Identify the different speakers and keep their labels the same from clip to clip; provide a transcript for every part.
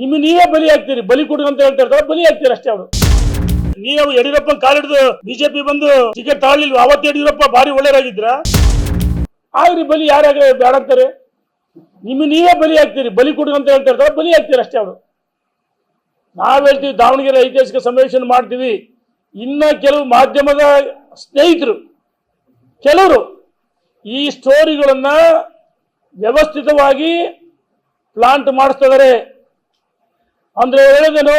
Speaker 1: ನಿಮ್ಮ ನೀವೇ ಬಲಿ ಆಗ್ತೀರಿ. ಬಲಿ ಕೊಡು ಅಂತ ಹೇಳ್ತಾ ಇರ್ತಾರೆ, ಬಲಿ ಆಗ್ತೀರಿ ಅಷ್ಟೇ ಅವರು. ನೀವು ಯಡಿಯೂರಪ್ಪ ಕಾಲಿಡ್ದು ಬಿಜೆಪಿ ಬಂದು ಟಿಕೆಟ್ ತಗೊಳ್ಳಿಲ್ವ? ಅವತ್ತು ಯಡಿಯೂರಪ್ಪ ಭಾರಿ ಒಳ್ಳೆಯರಾಗಿದ್ರ ಆಗ್ರಿ ಬಲಿ ಯಾರಾಗ ಬೇಡ ಅಂತಾರೆ. ನಿಮ್ಮ ನೀವೇ ಬಲಿ ಆಗ್ತೀರಿ. ಬಲಿ ಕೊಡು ಅಂತ ಹೇಳ್ತಾ ಇರ್ತಾರೆ, ಬಲಿ ಆಗ್ತೀರಿ ಅಷ್ಟೇ ಅವರು. ನಾವ್ ಹೇಳ್ತೀವಿ, ದಾವಣಗೆರೆ ಐತಿಹಾಸಿಕ ಸಮಾವೇಶ ಮಾಡ್ತೀವಿ. ಇನ್ನ ಕೆಲವು ಮಾಧ್ಯಮದ ಸ್ನೇಹಿತರು, ಕೆಲವರು ಈ ಸ್ಟೋರಿಗಳನ್ನ ವ್ಯವಸ್ಥಿತವಾಗಿ ಪ್ಲಾಂಟ್ ಮಾಡಿಸ್ತಿದ್ದಾರೆ ಅಂದ್ರೆ ಹೇಳಿದನು,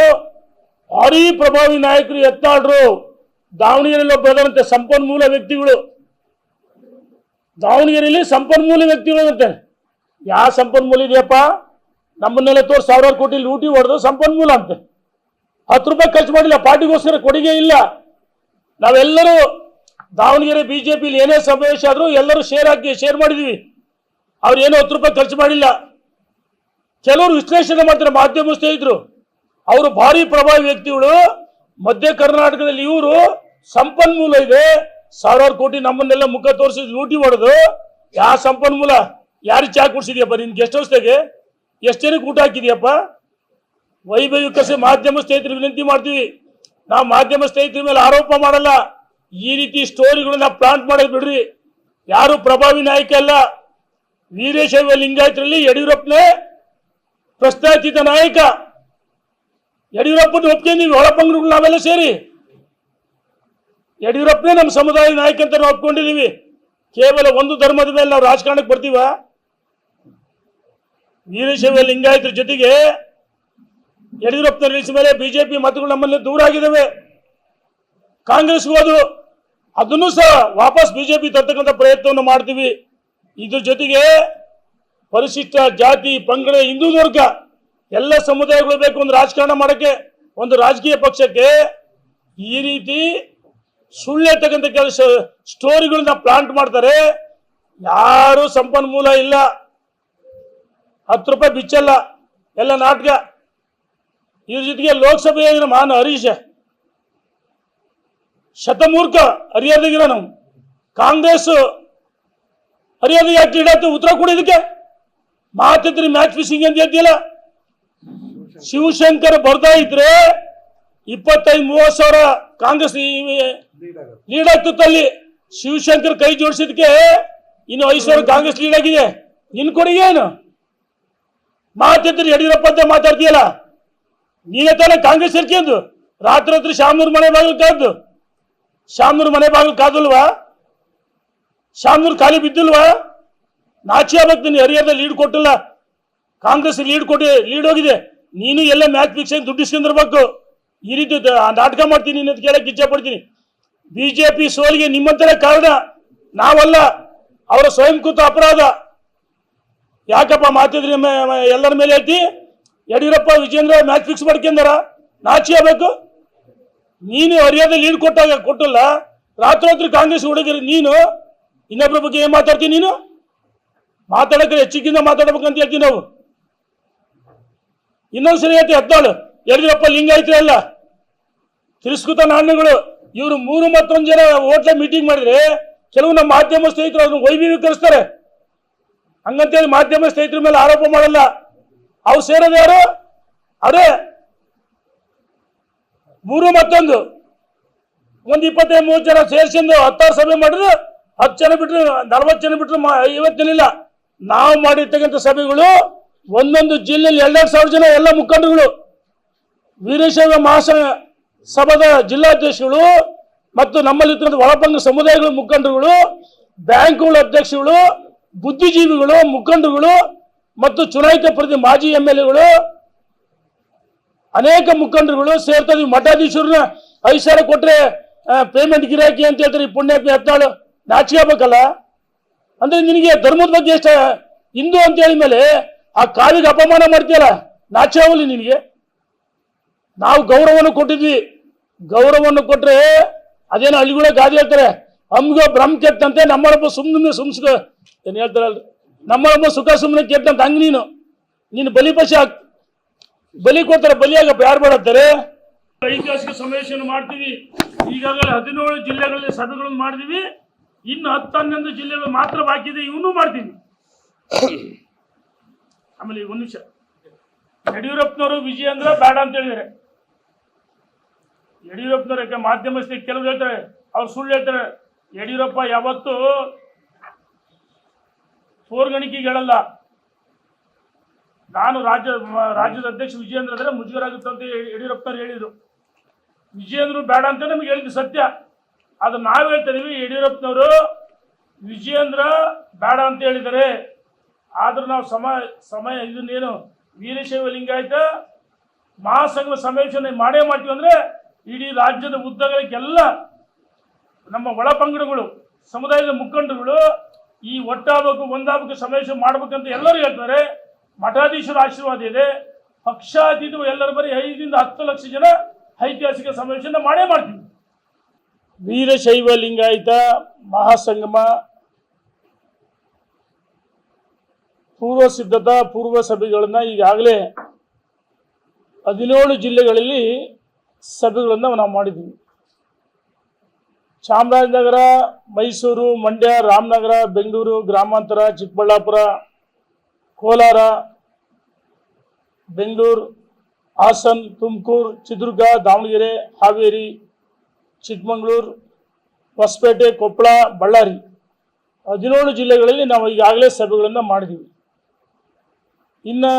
Speaker 1: ಭಾರಿ ಪ್ರಭಾವಿ ನಾಯಕರು ಎತ್ತಾಡ್ರು. ದಾವಣಗೆರೆಯಲ್ಲಿ ಬರೋದಂತೆ ಸಂಪನ್ಮೂಲ ವ್ಯಕ್ತಿಗಳು. ದಾವಣಗೆರೆಯಲ್ಲಿ ಸಂಪನ್ಮೂಲ ವ್ಯಕ್ತಿಗಳು ಅಂತೆ ಯಾವ ಸಂಪನ್ಮೂಲ ಇದೆಯಪ್ಪ? ನಮ್ಮನ್ನೆಲ್ಲ ತೋರ್ ಸಾವಿರಾರು ಕೋಟಿ ಲೂಟಿ ಹೊಡೆದು ಸಂಪನ್ಮೂಲ ಅಂತೆ. ಹತ್ತು ರೂಪಾಯಿ ಖರ್ಚು ಮಾಡಿಲ್ಲ, ಪಾರ್ಟಿಗೋಸ್ಕರ ಕೊಡುಗೆ ಇಲ್ಲ. ನಾವೆಲ್ಲರೂ ದಾವಣಗೆರೆ ಬಿಜೆಪಿಲಿ ಏನೇ ಸಮಾವೇಶ ಆದರೂ ಎಲ್ಲರೂ ಶೇರ್ ಹಾಕಿ ಶೇರ್ ಮಾಡಿದೀವಿ. ಅವ್ರು ಏನೋ ಹತ್ತು ರೂಪಾಯಿ ಖರ್ಚು ಮಾಡಿಲ್ಲ. ಕೆಲವರು ವಿಶ್ಲೇಷಣೆ ಮಾಡ್ತಾರೆ, ಮಾಧ್ಯಮ ಸ್ನೇಹಿತರು. ಅವರು ಭಾರಿ ಪ್ರಭಾವಿ ವ್ಯಕ್ತಿಗಳು. ಮಧ್ಯ ಕರ್ನಾಟಕದಲ್ಲಿ ಇವರು ಸಂಪನ್ಮೂಲ ಇದೆ. ಸಾವಿರಾರು ಕೋಟಿ ನಮ್ಮನ್ನೆಲ್ಲ ಮುಖ ತೋರಿಸಿ ಲೂಟಿ ಮಾಡೋದು ಯಾವ ಸಂಪನ್ಮೂಲ? ಯಾರು ಚಾ ಕೊಡ್ಸಿದ್ಯಪ್ಪ? ನಿನ್ ಗೆಸ್ಟ್ ಹೌಸ್ದಾಗೆ ಎಷ್ಟು ಜನಕ್ಕೆ ಊಟ ಹಾಕಿದ್ಯಪ್ಪ? ವೈಭವಿಕಸೆ ಮಾಧ್ಯಮ ಸ್ನೇಹಿತರು ವಿನಂತಿ ಮಾಡ್ತೀವಿ. ನಾವು ಮಾಧ್ಯಮ ಸ್ನೇಹಿತರ ಮೇಲೆ ಆರೋಪ ಮಾಡಲ್ಲ. ಈ ರೀತಿ ಸ್ಟೋರಿಗಳನ್ನ ಪ್ಲಾಂಟ್ ಮಾಡೋದು ಬಿಡ್ರಿ. ಯಾರು ಪ್ರಭಾವಿ ನಾಯಕ ಅಲ್ಲ. ವೀರೇಶ ಲಿಂಗಾಯತರಲ್ಲಿ ಯಡಿಯೂರಪ್ಪನೇ ಪ್ರಶ್ನಾತೀತ ನಾಯಕ. ಯಡಿಯೂರಪ್ಪನ ನೀವು ಒಳಪಂಗಡಗಳು ನಾವೆಲ್ಲ ಸೇರಿ. ಯಡಿಯೂರಪ್ಪನೇ ನಮ್ಮ ಸಮುದಾಯ ನಾಯಕ ಅಂತ ನಾವು ಒಪ್ಕೊಂಡಿದ್ದೀವಿ ಕೇವಲ ಒಂದು ಧರ್ಮದ ಮೇಲೆ ನಾವು ರಾಜಕಾರಣಕ್ಕೆ ಬರ್ತೀವ? ವೀರಶೈವ ಲಿಂಗಾಯತರ ಜೊತೆಗೆ ಯಡಿಯೂರಪ್ಪನ ನಿಲ್ಲಿಸಿದ ಮೇಲೆ ಬಿಜೆಪಿ ಮತಗಳು ನಮ್ಮಲ್ಲಿ ದೂರ ಆಗಿದ್ದಾವೆ. ಕಾಂಗ್ರೆಸ್ ಹೋದ್ರು ಅದನ್ನು ಸಹ ವಾಪಸ್ ಬಿಜೆಪಿ ತರ್ತಕ್ಕಂಥ ಪ್ರಯತ್ನವನ್ನು ಮಾಡ್ತೀವಿ. ಇದ್ರ ಜೊತೆಗೆ ಪರಿಶಿಷ್ಟ ಜಾತಿ, ಪಂಗಡ, ಹಿಂದೂ ವರ್ಗ, ಎಲ್ಲ ಸಮುದಾಯಗಳು ಬೇಕು ಒಂದು ರಾಜಕಾರಣ ಮಾಡಕ್ಕೆ, ಒಂದು ರಾಜಕೀಯ ಪಕ್ಷಕ್ಕೆ ಈ ರೀತಿ ಸುಳ್ಳೆತಕ್ಕಂಥ ಕೆಲಸ ಸ್ಟೋರಿಗಳನ್ನ ಪ್ಲಾಂಟ್ ಮಾಡ್ತಾರೆ. ಯಾರು ಸಂಪನ್ಮೂಲ ಇಲ್ಲ. ಹತ್ತು ರೂಪಾಯಿ ಬಿಚ್ಚಲ್ಲ. ಎಲ್ಲ ನಾಟಕ. ಇದ್ರ ಜೊತೆಗೆ ಲೋಕಸಭೆಯ ಮಾನ ಹರೀಶ. ಶತಮೂರ್ಖ ಹರಿಯಾದಿಗಿರ ನಾವು. ಕಾಂಗ್ರೆಸ್ ಹರಿಯೋದಿಗೆ ಯಾಕೆ ಉತ್ತರ ಕೊಡಿ ಇದಕ್ಕೆ. ಮಾತಿದ್ರಿ ಮ್ಯಾಚ್ ಫಿಶಿಂಗ್ ಅಂತ ಹೇಳ್ತಿಲ್ಲ ಶಿವಶಂಕರ್ ಬರ್ತಾ ಇದ್ರೆ ಇಪ್ಪತ್ತೈದು, ಮೂವತ್ತು ಸಾವಿರ ಕಾಂಗ್ರೆಸ್ ಲೀಡ್ ಆಗ್ತಿತ್ತು ಅಲ್ಲಿ. ಶಿವಶಂಕರ್ ಕೈ ಜೋಡಿಸಿದಕ್ಕೆ ಇನ್ನು ಐದು ಸಾವಿರ ಕಾಂಗ್ರೆಸ್ ಲೀಡ್ ಆಗಿದೆ. ನಿನ್ ಕೊಡುಗೆ ಏನು? ಮಾತಿದ್ರಿ ಯಡಿಯೂರಪ್ಪ ಅಂತ ಮಾತಾಡ್ತೀಯಲ್ಲ? ನೀನೇ ತಾನೇ ಕಾಂಗ್ರೆಸ್ ಸೇರ್ಕೊಂಡು ರಾತ್ರಿ ರಾತ್ರಿ ಶಾಮೂರ್ ಮನೆ ಬಾಗಿಲು ಕಾದ್ದು ಶಾಮೂರ್ ಮನೆ ಬಾಗಿಲು ಕಾದಲ್ವಾ? ಶಾಮೂರ್ ಖಾಲಿ ಬಿದ್ದಿಲ್ವಾ? ನಾಚಿ ಆಗ್ಬೇಕು ನೀನು ಹರಿಹರದ ಲೀಡ್ ಕೊಟ್ಟಿಲ್ಲ. ಕಾಂಗ್ರೆಸ್ ಲೀಡ್ ಕೊಟ್ಟಿ ಲೀಡ್ ಹೋಗಿದೆ. ನೀನು ಎಲ್ಲ ಮ್ಯಾಚ್ ಫಿಕ್ಸ್ ದುಡ್ಡು ಇಸ್ಕೊಂಡಿರ್ಬೇಕು ಈ ರೀತಿ ನಾಟಕ ಮಾಡ್ತೀನಿ ಅಂತ ಕೇಳಕ್ಕೆ ಇಚ್ಛೆ ಪಡ್ತೀನಿ. ಬಿಜೆಪಿ ಸೋಲಿಗೆ ನಿಮ್ಮಂತರ ಕಾರಣ ನಾವಲ್ಲ. ಅವರ ಸ್ವಯಂಕೃತ ಅಪರಾಧ. ಯಾಕಪ್ಪ ಮಾತಿದ್ರಿ ಎಲ್ಲರ ಮೇಲೆ ಹೇಳ್ತಿ? ಯಡಿಯೂರಪ್ಪ ವಿಜೇಂದ್ರ ಮ್ಯಾಚ್ ಫಿಕ್ಸ್ ಮಾಡ್ಕೊಂಡಾರ? ನಾಚಿ ಆಗ್ಬೇಕು ನೀನು ಹರಿಯಾದ ಲೀಡ್ ಕೊಟ್ಟಾಗ ಕೊಟ್ಟಲ್ಲ. ರಾತ್ರೋತ್ರಿ ರಾತ್ರಿ ಕಾಂಗ್ರೆಸ್ ಹುಡುಗರು, ನೀನು? ಇನ್ನೊಬ್ಬರ ಬಗ್ಗೆ ಏನ್ ಮಾತಾಡ್ತೀನಿ ನೀನು? ಮಾತಾಡಕ್ಕೆ ಹೆಚ್ಚಿಗಿಂದ ಮಾತಾಡ್ಬೇಕಂತ ಹೇಳ್ತೀವಿ ನಾವು. ಇನ್ನೊಂದ್ಸರಿ ಹೇಳ್ತಿ ಹದಿನಾಳು. ಯಡಿಯೂರಪ್ಪ ಲಿಂಗಾಯತ್ರಿ ಅಲ್ಲ ತಿರಸ್ಕೃತ ನಾಣ್ಯಗಳು. ಇವರು ಮೂರು ಮತ್ತೊಂದು ಜನ ಓಟ್ಲ ಮೀಟಿಂಗ್ ಮಾಡಿದ್ರೆ, ಕೆಲವು ನಮ್ಮ ಮಾಧ್ಯಮ ಸ್ನೇಹಿತರು ಅದನ್ನು ವೈಭವೀಕರಿಸ್ತಾರೆ ಹಂಗಂತೇಳಿ ಮಾಧ್ಯಮ ಸ್ನೇಹಿತರ ಮೇಲೆ ಆರೋಪ ಮಾಡಲ್ಲ. ಅವು ಸೇರೋದು ಯಾರು? ಅದೇ ಮೂರು ಮತ್ತೊಂದು. ಒಂದು ಇಪ್ಪತ್ತೈದು ಮೂವತ್ತು ಜನ ಸೇರಿಸಿಂದು ಹತ್ತಾರು ಸಭೆ ಮಾಡಿದ್ರು ಹತ್ತು ಜನ ಬಿಟ್ಟರು ನಲ್ವತ್ತು ಜನ ಬಿಟ್ಟರು ಇಲ್ಲ. ನಾವು ಮಾಡಿರ್ತಕ್ಕಂಥ ಸಭೆಗಳು ಒಂದೊಂದು ಜಿಲ್ಲೆಯಲ್ಲಿ ಎರಡೆರಡು ಸಾವಿರ ಜನ ಎಲ್ಲ ಮುಖಂಡರುಗಳು ವೀರಶೈವ ಮಹಾಸ ಸಭಾದ ಜಿಲ್ಲಾಧ್ಯಕ್ಷಗಳು ಮತ್ತು ನಮ್ಮಲ್ಲಿ ಒಳಪಂಗ ಸಮುದಾಯಗಳ ಮುಖಂಡರುಗಳು, ಬ್ಯಾಂಕ್ಗಳ ಅಧ್ಯಕ್ಷಗಳು ಬುದ್ಧಿಜೀವಿಗಳು, ಮುಖಂಡರುಗಳು ಮತ್ತು ಚುನಾಯಿತ ಪ್ರತಿ ಮಾಜಿ ಎಂ ಎಲ್ ಎಗಳು ಅನೇಕ ಮುಖಂಡರುಗಳು ಸೇರ್ತಾ ಇದೀವಿ ಮಠಾಧೀಶರನ್ನ ಐದು ಸಾವಿರ ಕೊಟ್ರೆ ಪೇಮೆಂಟ್ ಗಿರಾಕಿ ಅಂತ ಹೇಳ್ತಾರೆ. ಈ ಪುಣ್ಯಾತ್ಮ ನಾಚಿಕೆ ಆಗ್ಬೇಕಲ್ಲ? ಅಂದ್ರೆ ನಿನಗೆ ಧರ್ಮದ ಬಗ್ಗೆ ಎಷ್ಟ ಹಿಂದೂ ಅಂತ ಹೇಳಿದ ಮೇಲೆ ಆ ಕಾವಿಗೆ ಅಪಮಾನ ಮಾಡ್ತೀಯಲ್ಲ, ನಾಚೆ ಆಗಲಿ ನಿನಗೆ? ನಾವು ಗೌರವವನ್ನು ಕೊಟ್ಟಿದ್ವಿ. ಗೌರವವನ್ನು ಕೊಟ್ರೆ ಅದೇನೋ ಹಳ್ಳಿಗಳ ಗಾದಿ ಹೇಳ್ತಾರೆ. ಅಮ್ಗ ಭ್ರಮ್ ಕೆಟ್ಟಂತೆ ನಮ್ಮಳೊಬ್ಬ ಸುಮ್ಮನೆ ಸುಮ್ಸ್ಕ ಏನ್ ಹೇಳ್ತಾರಲ್ರಿ ನಮ್ಮಳಪ್ಪ ಸುಖ ಸುಮ್ಮನೆ ಕೆಟ್ಟಂತ, ಹಂಗ್ ನೀನು. ನೀನು ಬಲಿಪಶ ಬಲಿ ಕೊಡ್ತಾರೆ ಬಲಿಯಾಗ ಯಾರು ಮಾಡತ್ತಾರೆ ಐತಿಹಾಸಿಕ ಸಮಾವೇಶವನ್ನು ಮಾಡ್ತೀವಿ. ಈಗಾಗಲೇ ಹದಿನೇಳು ಜಿಲ್ಲೆಗಳಲ್ಲಿ ಸಭೆಗಳನ್ನು ಮಾಡಿದೀವಿ ಇನ್ನು ಹತ್ತು ಹನ್ನೊಂದು ಜಿಲ್ಲೆಗಳು ಮಾತ್ರ ಬಾಕಿ ಇದೆ ಇವನು ಮಾಡ್ತೀನಿ. ಆಮೇಲೆ ಒಂದು ನಿಮಿಷ. ಯಡಿಯೂರಪ್ಪನವರು ವಿಜಯ ಅಂದ್ರೆ ಬೇಡ ಅಂತ ಹೇಳಿದರೆ ಯಡಿಯೂರಪ್ಪನವ್ರ ಮಾಧ್ಯಮ ಕೆಲವು ಹೇಳ್ತಾರೆ, ಅವ್ರು ಸುಳ್ಳು ಹೇಳ್ತಾರೆ. ಯಡಿಯೂರಪ್ಪ ಯಾವತ್ತು ಹೇಳಲ್ಲ ನಾನು ರಾಜ್ಯ, ರಾಜ್ಯದ ಅಧ್ಯಕ್ಷ ವಿಜಯೇಂದ್ರ ಅಂದ್ರೆ ಮುಜುಗರ ಆಗುತ್ತೆ ಅಂತ ಯಡಿ- ಯಡಿಯೂರಪ್ಪನವ್ರು ಹೇಳಿದ್ರು. ವಿಜಯೇಂದ್ರ ಬೇಡ ಅಂತ ನಮ್ಗೆ ಹೇಳಿದ್ದು ಸತ್ಯ. ಅದು ನಾವು ಹೇಳ್ತಿದೀವಿ ಯಡಿಯೂರಪ್ಪನವರು, ವಿಜಯೇಂದ್ರ ಬೇಡ ಅಂತ ಹೇಳಿದ್ದಾರೆ. ಆದ್ರೂ ನಾವು ಸಮ ಸಮಯ ಇದನ್ನೇನು ವೀರಶೈವ ಲಿಂಗಾಯತ ಮಹಾಸಂಘ ಸಮಾವೇಶನ ಮಾಡೇ ಮಾಡ್ತೀವಿ ಅಂದ್ರೆ ಇಡೀ ರಾಜ್ಯದ ಉದ್ದಗಳಿಗೆಲ್ಲ ನಮ್ಮ ಒಳ ಪಂಗಡಗಳು ಸಮುದಾಯದ ಮುಖಂಡರುಗಳು ಈ ಒಟ್ಟಾಗಬೇಕು ಒಂದಾಗಬೇಕು ಸಮಾವೇಶ ಮಾಡ್ಬೇಕಂತ ಎಲ್ಲರೂ ಹೇಳ್ತಾರೆ. ಮಠಾಧೀಶರ ಆಶೀರ್ವಾದ ಇದೆ. ಪಕ್ಷಾತೀತ ಎಲ್ಲರ ಬರೀ ಐದರಿಂದ ಹತ್ತು ಲಕ್ಷ ಜನ ಐತಿಹಾಸಿಕ ಸಮಾವೇಶನ ಮಾಡೇ ಮಾಡ್ತೀವಿ. ವೀರಶೈವ ಲಿಂಗಾಯತ ಮಹಾಸಂಗಮ, ಪೂರ್ವ ಸಿದ್ಧತಾ ಪೂರ್ವ ಸಭೆಗಳನ್ನು ಈಗಾಗಲೇ ಹದಿನೇಳು ಜಿಲ್ಲೆಗಳಲ್ಲಿ ಸಭೆಗಳನ್ನು ನಾವು ಮಾಡಿದ್ದೀವಿ. ಚಾಮರಾಜನಗರ, ಮೈಸೂರು, ಮಂಡ್ಯ, ರಾಮನಗರ, ಬೆಂಗಳೂರು, ಗ್ರಾಮಾಂತರ, ಚಿಕ್ಕಬಳ್ಳಾಪುರ, ಕೋಲಾರ, ಬೆಂಗಳೂರು, ಹಾಸನ್, ತುಮಕೂರು, ಚಿತ್ರದುರ್ಗ, ದಾವಣಗೆರೆ, ಹಾವೇರಿ ಚಿಕ್ಕಮಗಳೂರು, ಹೊಸಪೇಟೆ, ಕೊಪ್ಪಳ, ಬಳ್ಳಾರಿ ಹದಿನೇಳು ಜಿಲ್ಲೆಗಳಲ್ಲಿ ನಾವು ಈಗಾಗಲೇ ಸಭೆಗಳನ್ನು ಮಾಡಿದ್ದೀವಿ ಇನ್ನು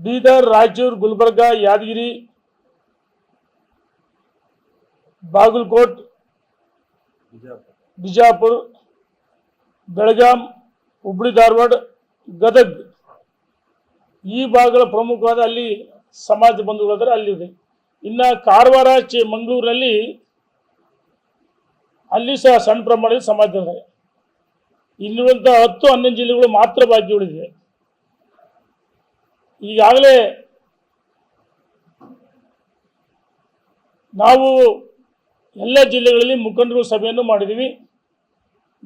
Speaker 1: ಬೀದರ್, ರಾಯಚೂರು, ಗುಲ್ಬರ್ಗ, ಯಾದಗಿರಿ, ಬಾಗಲಕೋಟ್, ಬಿಜಾಪುರ, ಬೆಳಗಾಂ, ಹುಬ್ಳಿ, ಧಾರವಾಡ, ಗದಗ್ ಈ ಭಾಗಗಳ ಪ್ರಮುಖವಾದ ಅಲ್ಲಿ ಸಮಾಜ ಬಂಧುಗಳಾದರೆ ಅಲ್ಲಿದೆ. ಇನ್ನು ಕಾರವಾರ ಚಿ ಮಂಗಳೂರಿನಲ್ಲಿ ಅಲ್ಲಿ ಸಹ ಸಣ್ಣ ಪ್ರಮಾಣದಲ್ಲಿ ಸಮಾಜ ಇದೆ ಇನ್ನುಳಿದಂಥ ಹತ್ತು, ಹನ್ನೊಂದು ಜಿಲ್ಲೆಗಳು ಮಾತ್ರ ಬಾಕಿ ಉಳಿದಿದೆ ಈಗಾಗಲೇ ನಾವು ಎಲ್ಲ ಜಿಲ್ಲೆಗಳಲ್ಲಿ ಮುಖಂಡರು ಸಭೆಯನ್ನು ಮಾಡಿದ್ದೀವಿ.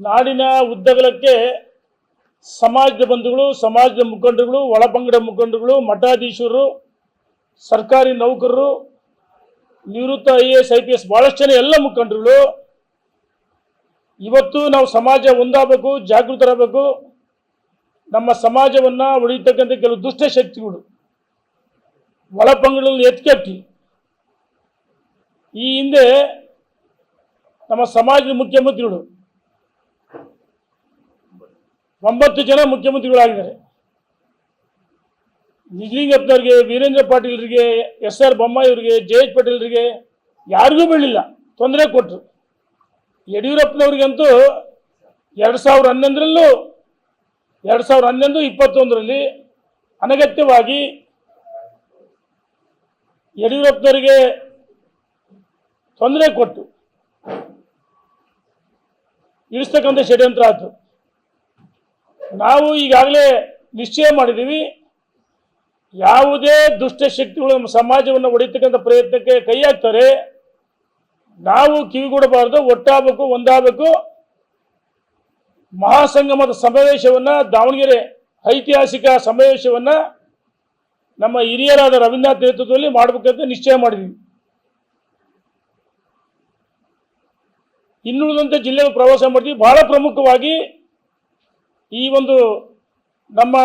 Speaker 1: ನಾಡಿನ ಉದ್ದಗಲಕ್ಕೆ ಸಮಾಜದ ಬಂಧುಗಳು, ಸಮಾಜದ ಮುಖಂಡರುಗಳು, ಒಳಪಂಗಡ ಮುಖಂಡರುಗಳು, ಮಠಾಧೀಶರು, ಸರ್ಕಾರಿ ನೌಕರರು ನಿವೃತ್ತ I A S I P S ಭಾಳಷ್ಟು ಜನ ಎಲ್ಲ ಮುಖಂಡರುಗಳು. ಇವತ್ತು ನಾವು ಸಮಾಜ ಒಂದಾಗಬೇಕು ಜಾಗೃತರಾಗಬೇಕು ನಮ್ಮ ಸಮಾಜವನ್ನು ಉಳಿತಕ್ಕಂಥ ಕೆಲವು ದುಷ್ಟ ಶಕ್ತಿಗಳು. ಒಳಪಂಗಡಗಳಲ್ಲಿ ಎತ್ಕಟ್ಟಿ. ಈ ಹಿಂದೆ ನಮ್ಮ ಸಮಾಜದ ಮುಖ್ಯಮಂತ್ರಿಗಳು, ಒಂಬತ್ತು ಜನ ಮುಖ್ಯಮಂತ್ರಿಗಳಾಗಿದ್ದಾರೆ. ನಿಜಲಿಂಗಪ್ಪನವ್ರಿಗೆ ವೀರೇಂದ್ರ ಪಾಟೀಲ್ರಿಗೆ ಎಸ್ ಆರ್ ಬೊಮ್ಮಾಯಿ ಅವರಿಗೆ ಜಯೇಶ್ ಪಾಟೀಲ್ರಿಗೆ ಯಾರಿಗೂ ಬೀಳಿಲ್ಲ. ತೊಂದರೆ ಕೊಟ್ಟರು ಯಡಿಯೂರಪ್ಪನವ್ರಿಗಂತೂ ಎರಡು ಸಾವಿರ ಹನ್ನೊಂದರಲ್ಲೂ, ಎರಡು ಸಾವಿರ ಹನ್ನೊಂದು, ಇಪ್ಪತ್ತೊಂದರಲ್ಲಿ ಅನಗತ್ಯವಾಗಿ ಯಡಿಯೂರಪ್ಪನವರಿಗೆ ತೊಂದರೆ ಕೊಟ್ಟು ಇಳಿಸ್ತಕ್ಕಂಥ ಷಡ್ಯಂತ್ರ ಆಯಿತು. ನಾವು ಈಗಾಗಲೇ ನಿಶ್ಚಯ ಮಾಡಿದ್ದೀವಿ. ಯಾವುದೇ ದುಷ್ಟ ಶಕ್ತಿಗಳು ನಮ್ಮ ಸಮಾಜವನ್ನು ಒಡೆಯತಕ್ಕಂಥ ಪ್ರಯತ್ನಕ್ಕೆ ಕೈ ಹಾಕ್ತಾರೆ, ನಾವು ಕಿವಿಗೊಡಬಾರ್ದು, ಒಟ್ಟಾಗಬೇಕು, ಒಂದಾಗಬೇಕು. ಮಹಾಸಂಗಮದ ಸಮಾವೇಶವನ್ನು, ದಾವಣಗೆರೆ ಐತಿಹಾಸಿಕ ಸಮಾವೇಶವನ್ನು ನಮ್ಮ ಹಿರಿಯರಾದ ರವೀಂದ್ರನಾಥ್ ನೇತೃತ್ವದಲ್ಲಿ ಮಾಡಬೇಕಂತ ನಿಶ್ಚಯ ಮಾಡಿದ್ವಿ. ಇನ್ನುಳಿದಂತೆ ಜಿಲ್ಲೆಗಳು ಪ್ರವಾಸ ಮಾಡ್ತೀವಿ ಬಹಳ ಪ್ರಮುಖವಾಗಿ ಈ ಒಂದು ನಮ್ಮ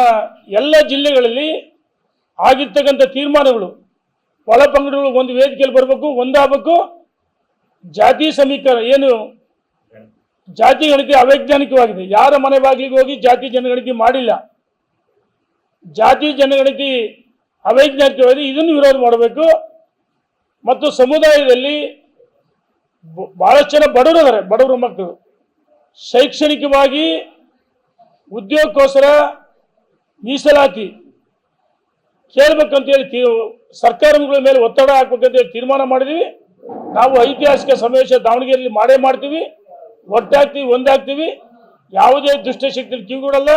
Speaker 1: ಎಲ್ಲ ಜಿಲ್ಲೆಗಳಲ್ಲಿ ಆಗಿರ್ತಕ್ಕಂಥ ತೀರ್ಮಾನಗಳು. ಒಳಪಂಗಡಗಳು ಒಂದು ವೇದಿಕೆಯಲ್ಲಿ ಬರಬೇಕು ಒಂದಾಗಬೇಕು ಜಾತಿ ಸಮೀಕರಣ, ಏನು? ಜಾತಿ ಗಣತಿ ಅವೈಜ್ಞಾನಿಕವಾಗಿದೆ. ಯಾರ ಮನೆ ಬಾಗಿಲಿಗೆ ಹೋಗಿ ಜಾತಿ ಜನಗಣತಿ ಮಾಡಿಲ್ಲ. ಜಾತಿ ಜನಗಣತಿ ಅವೈಜ್ಞಾನಿಕವಾಗಿದೆ. ಇದನ್ನು ವಿರೋಧ ಮಾಡಬೇಕು. ಮತ್ತು ಸಮುದಾಯದಲ್ಲಿ ಬಹಳಷ್ಟು ಜನ ಬಡವರು ಇದ್ದಾರೆ, ಬಡವರು ಮಕ್ಕಳು. ಶೈಕ್ಷಣಿಕವಾಗಿ ಉದ್ಯೋಗಕ್ಕೋಸ್ಕರ ಮೀಸಲಾತಿ. ಕೇಳ್ಬೇಕಂತೇಳಿ ಸರ್ಕಾರಗಳ ಮೇಲೆ ಒತ್ತಡ ಹಾಕ್ಬೇಕಂತೇಳಿ ತೀರ್ಮಾನ ಮಾಡಿದೀವಿ. ನಾವು ಐತಿಹಾಸಿಕ ಸಮಾವೇಶ ದಾವಣಗೆರೆಯಲ್ಲಿ ಮಾಡೇ ಮಾಡ್ತೀವಿ. ಒಟ್ಟಾಗ್ತೀವಿ, ಒಂದಾಗ್ತೀವಿ. ಯಾವುದೇ ದುಷ್ಟಶಕ್ತಿ ಕಿವಿಗೊಡಲ್ಲ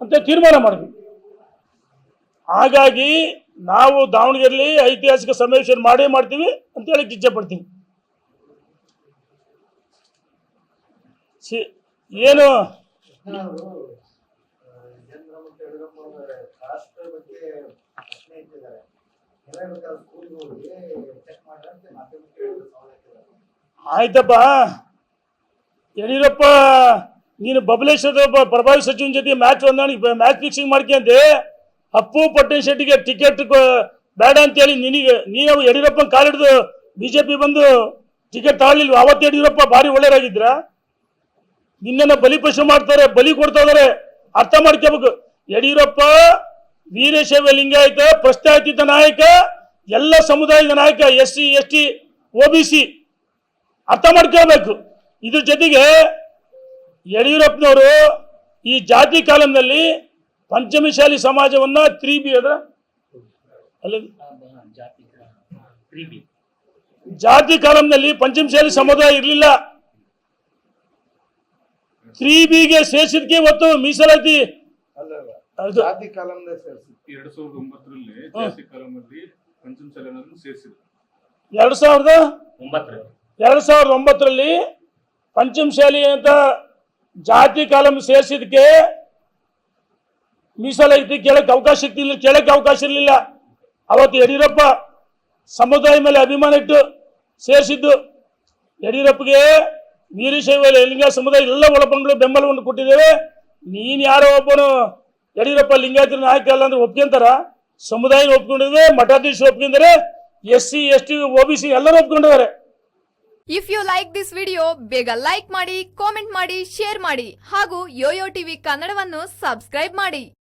Speaker 1: ಅಂತ ತೀರ್ಮಾನ ಮಾಡಿದ್ವಿ. ಹಾಗಾಗಿ ನಾವು ದಾವಣಗೆರೆಯಲ್ಲಿ ಐತಿಹಾಸಿಕ ಸಮಾವೇಶ ಮಾಡೇ ಮಾಡ್ತೀವಿ ಅಂತ ಹೇಳಕ್ಕೆ ಇಚ್ಛೆ ಪಡ್ತೀನಿ. ಸಿ- ಏನು? ಆಯ್ತಪ್ಪ. ಯಡಿಯೂರಪ್ಪ ನೀನು ಬಬಲೇಶ್ವರ ಪ್ರಭಾವಿ ಸಚಿವನ ಜೊತೆ ಮ್ಯಾಚ್ ಹೊಂದಾಣಿಕೆ ಮ್ಯಾಚ್ ಫಿಕ್ಸಿಂಗ್ ಮಾಡ್ಕೊಂಡೆ ಅಪ್ಪು ಪಟ್ಟಣ ಶೆಟ್ಟಿಗೆ ಟಿಕೆಟ್ ಬೇಡ ಅಂತೇಳಿ ನಿನಗೆ, ನೀನು ಯಡಿಯೂರಪ್ಪನ ಕಾಲಿಡ್ದು ಬಿಜೆಪಿ ಬಂದು ಟಿಕೆಟ್ ತಗೊಳ್ಳಿಲ್ವ? ಅವತ್ತು ಯಡಿಯೂರಪ್ಪ ಭಾರಿ ಒಳ್ಳೆಯರಾಗಿದ್ರ ನಿನ್ನನ್ನು ಬಲಿಪಶು ಮಾಡ್ತಾರೆ, ಬಲಿ ಕೊಡ್ತಾ ಇದಾರೆ ಅರ್ಥ ಮಾಡ್ಕೋಬೇಕು. ಯಡಿಯೂರಪ್ಪ, ವೀರಶೈವ ಲಿಂಗಾಯತ ಪ್ರಸ್ತಾಪಿತ ನಾಯಕ, ಎಲ್ಲ ಸಮುದಾಯದ ನಾಯಕ S C S T O B C, ಅರ್ಥ ಮಾಡ್ಕೋಬೇಕು ಇದ್ರ ಜೊತೆಗೆ ಯಡಿಯೂರಪ್ಪನವರು ಈ ಜಾತಿ ಕಾಲಂನಲ್ಲಿ ಪಂಚಮಶಾಲಿ ಸಮಾಜವನ್ನ ತ್ರೀ ಬಿ ಅದ್ರ ಅಲ್ಲ
Speaker 2: ಜಾತಿ
Speaker 1: ಕಾಲಂನಲ್ಲಿ ಪಂಚಮಶಾಲಿ ಸಮುದಾಯ ಇರಲಿಲ್ಲ ತ್ರೀ ಬಿಗೆ ಸೇರಿಸಿದ್ಕೆ ಇವತ್ತು ಮೀಸಲಾತಿ. ಅದು
Speaker 3: ಜಾತಿ ಕಾಲಂ ಸೇರಿಸಿದ್ರು
Speaker 4: ಎರಡ್ ಸಾವಿರದ ಒಂಬತ್ತರಲ್ಲಿ ಜಾತಿ ಕಾಲಂನಲ್ಲಿ ಚಲನನ್ನು ಸೇರಿಸಿದ್ರು.
Speaker 1: ಎರಡ್ ಸಾವಿರದ
Speaker 2: ಒಂಬತ್ತರಲ್ಲಿ.
Speaker 1: ಎರಡ್ ಸಾವಿರದ ಒಂಬತ್ತರಲ್ಲಿ ಪಂಚಮಶಾಲಿ ಅಂತ ಜಾತಿ ಕಾಲಂ ಸೇರಿಸಿದಕ್ಕೆ ಮೀಸಲಾಗಿತ್ತು ಕೇಳಕ್ಕೆ ಅವಕಾಶ ಇರ್ತಿಲ್ಲ ಕೇಳಕ್ಕೆ ಅವಕಾಶ ಇರಲಿಲ್ಲ. ಅವತ್ತು ಯಡಿಯೂರಪ್ಪ ಸಮುದಾಯ ಮೇಲೆ ಅಭಿಮಾನ ಇಟ್ಟು ಸೇರಿಸಿದ್ದು. ಯಡಿಯೂರಪ್ಪಗೆ ವೀರಶೈವ ಲಿಂಗ ಸಮುದಾಯ ಎಲ್ಲ ಒಳಪಂಗಳು ಬೆಂಬಲವನ್ನು ಕೊಟ್ಟಿದ್ದೇವೆ. ನೀನು ಯಾರೋ ಒಬ್ಬನು ಯಡಿಯೂರಪ್ಪ ಲಿಂಗಾಯತರ ನಾಯಕ ಅಲ್ಲ ಅಂದ್ರೆ ಒಪ್ಕೊಂತಾರ? ಸಮುದಾಯ ಒಪ್ಕೊಂಡಿದ್ರೆ ಮಠಾಧೀಶ ಒಪ್ಕೊಂಡಿದ್ದಾರೆ S C S T O B C ಎಲ್ಲರೂ ಒಪ್ಕೊಂಡಿದ್ದಾರೆ.
Speaker 5: If you like this video ಬೇಗ ಲೈಕ್ ಮಾಡಿ ಕಾಮೆಂಟ್ ಮಾಡಿ ಶೇರ್ ಮಾಡಿ ಹಾಗೂ ಯೋಯೋ ಟಿವಿ ಕನ್ನಡವನ್ನು ಸಬ್ಸ್ಕ್ರೈಬ್ ಮಾಡಿ.